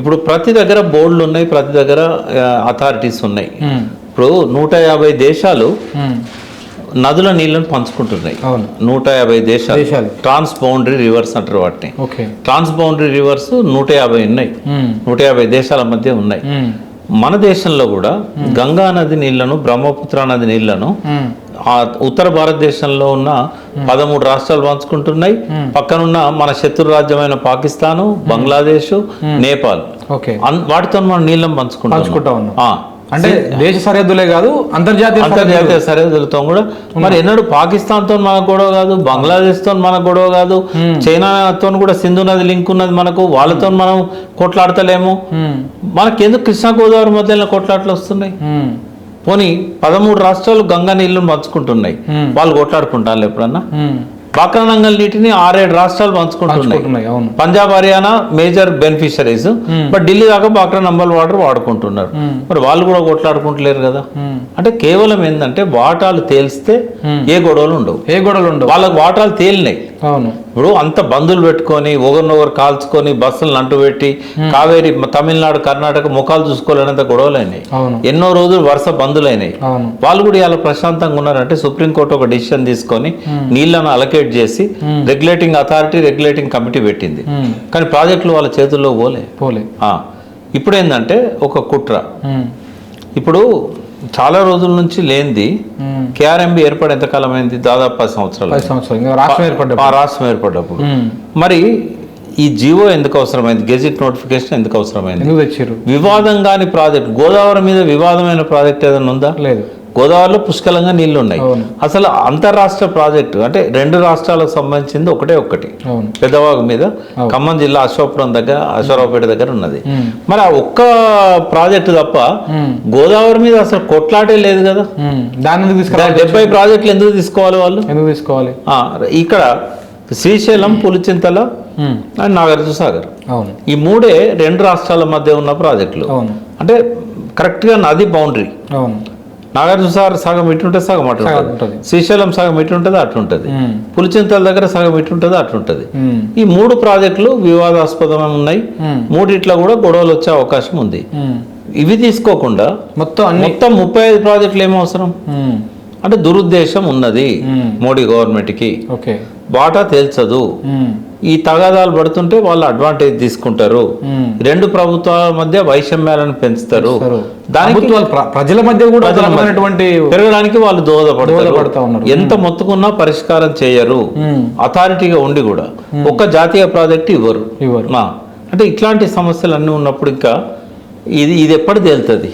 ఇప్పుడు ప్రతి దగ్గర బోర్డులు ఉన్నాయి ప్రతి దగ్గర అథారిటీస్ ఉన్నాయి. ఇప్పుడు నూట యాభై దేశాలు నదుల నీళ్ళను పంచుకుంటున్నాయి. నూట యాభై దేశాలు. ట్రాన్స్ బౌండరీ రివర్స్ అంటారు వాటిని. ఓకే. ట్రాన్స్ బౌండరీ రివర్స్ నూట యాభై ఉన్నాయి. నూట యాభై దేశాల మధ్య ఉన్నాయి. మన దేశంలో కూడా గంగా నది నీళ్ళను బ్రహ్మపుత్ర నది నీళ్ళను ఉత్తర భారతదేశంలో ఉన్న పదమూడు రాష్ట్రాలు పంచుకుంటున్నాయి. పక్కనున్న మన శత్రు రాజ్యమైన పాకిస్తాను బంగ్లాదేశ్ నేపాల్. వాటితో మనం నీళ్ళని పంచుకుంటాం. అంటే దేశ సరిహద్దులే కాదు అంతర్జాతీయ అంతర్జాతీయ సరిహద్దులతో కూడా మరి ఎన్నడూ పాకిస్తాన్తో మనకు గొడవ కాదు బంగ్లాదేశ్తో మనకు గొడవ కాదు చైనాతో కూడా సింధు నది లింక్ ఉన్నది మనకు వాళ్ళతో మనం కొట్లాడతలేము. ఉమ్, మనకెందుకు కృష్ణా గోదావరి మధ్యలో కొట్లాటలు వస్తున్నాయి? పోనీ పదమూడు రాష్ట్రాలు గంగా నీళ్ళను పంచుకుంటున్నాయి. Hmm. వాళ్ళు కొట్లాడుకుంటారు ఎప్పుడన్నా? ఉమ్, పాకనంగల్ నీటిని ఆరేడు రాష్ట్రాలు పంచుకుంటున్నాయి. Punjab Haryana major beneficiaries. But Delhi దాకా బాక్రా నంబల్ వాటర్ వాడుకుంటున్నారు. మరి వాళ్ళు కూడా కొట్లాడుకుంటలేరు కదా. అంటే కేవలం ఏంటంటే వాటాలు తేలిస్తే ఏ గొడవలు ఉండవు. ఏ గొడవలు ఉండవు. వాళ్ళకి వాటాలు తేలినాయి. అవును. ఇప్పుడు అంత బంధువులు పెట్టుకొని ఒకరినొకరు కాల్చుకొని బస్సులను అంటు పెట్టి కావేరి తమిళనాడు కర్ణాటక ముఖాలు చూసుకోలేనంత గొడవలైనాయి ఎన్నో రోజులు వరుస బంధులైనాయి వాళ్ళు కూడా ఇలా ప్రశాంతంగా ఉన్నారంటే సుప్రీంకోర్టు ఒక డిసిషన్ తీసుకొని నీళ్ళను అలకేట్ చేసి రెగ్యులేటింగ్ అథారిటీ రెగ్యులేటింగ్ కమిటీ పెట్టింది. ఉమ్, కానీ ప్రాజెక్టులు వాళ్ళ చేతుల్లో పోలే. పోలే. ఆ, ఇప్పుడు ఏంటంటే ఒక కుట్ర. ఉమ్, ఇప్పుడు చాలా రోజుల నుంచి లేనిది కేఆర్ఎంబి ఏర్పడి ఎంతకాలం అయింది? దాదాపు పది సంవత్సరాలు పది సంవత్సరాలు. ఇంకా రాష్ట్రం ఏర్పడ్డ ఆ రాష్ట్రం ఏర్పడ్డప్పుడు. మరి ఈ జీవో ఎందుకు అవసరమైంది? గెజిట్ నోటిఫికేషన్ ఎందుకు అవసరమైంది? వివాదం కాని ప్రాజెక్ట్ గోదావరి మీద వివాదమైన ప్రాజెక్ట్ ఏదైనా ఉందా? లేదు. గోదావరిలో పుష్కలంగా నీళ్ళు ఉన్నాయి. అసలు అంతర్రాష్ట్ర ప్రాజెక్టు అంటే రెండు రాష్ట్రాలకు సంబంధించింది ఒకటే ఒకటి. అవును. పెద్దవాగు మీద ఖమ్మం జిల్లా అశోకపురం దగ్గర అశ్వరావుపేట దగ్గర ఉన్నది. మరి ఆ ఒక్క ప్రాజెక్టు తప్ప గోదావరి మీద అసలు కొట్లాటే లేదు కదా. తీసుకురా డెబ్బై ప్రాజెక్టులు ఎందుకు తీసుకోవాలి వాళ్ళు? ఎందుకు తీసుకోవాలి? ఇక్కడ శ్రీశైలం పులిచింతల అండ్ నాగార్జున సాగర్ ఈ మూడే రెండు రాష్ట్రాల మధ్య ఉన్న ప్రాజెక్టులు. అంటే కరెక్ట్గా నది బౌండరీ. నాగార్జున సాగర్ సగం ఇటు ఉంటుంది సగం అటు సగం ఉంటుంది ఉంటుంది. శ్రీశైలం సగం ఇటు ఉంటుంది అటు ఉంటుంది ఉమ్, పులిచింతల దగ్గర సగం ఇటు ఉంటుంది అటు ఉంటుంది ఉమ్, ఈ మూడు ప్రాజెక్టులు వివాదాస్పదమైన ఉన్నాయి. మూడిట్లో కూడా గొడవలు వచ్చే అవకాశం ఉంది. ఇవి తీసుకోకుండా మొత్తం అన్ని మొత్తం ముప్పై ఐదు ప్రాజెక్టులు ఏం అవసరం? అంటే దురుద్దేశం ఉన్నది మోడీ గవర్నమెంట్కి. ఓకే. వాటా తేల్చదు. ఈ తగాదాలు పడుతుంటే వాళ్ళు అడ్వాంటేజ్ తీసుకుంటారు. రెండు ప్రభుత్వాల మధ్య వైషమ్యాలను పెంచుతారు. దానికి ప్రజల మధ్య కూడా పెరగడానికి వాళ్ళు దోహదపడతారు. ఎంత మొత్తుకున్నా పరిష్కారం చేయరు. అథారిటీగా ఉండి కూడా. ఒక్క జాతీయ ప్రాజెక్ట్ ఇవ్వరు. ఇవ్వరు. అంటే ఇట్లాంటి సమస్యలు అన్నీ ఉన్నప్పుడు ఇంకా ఇది ఇది ఎప్పటి తేలుతుంది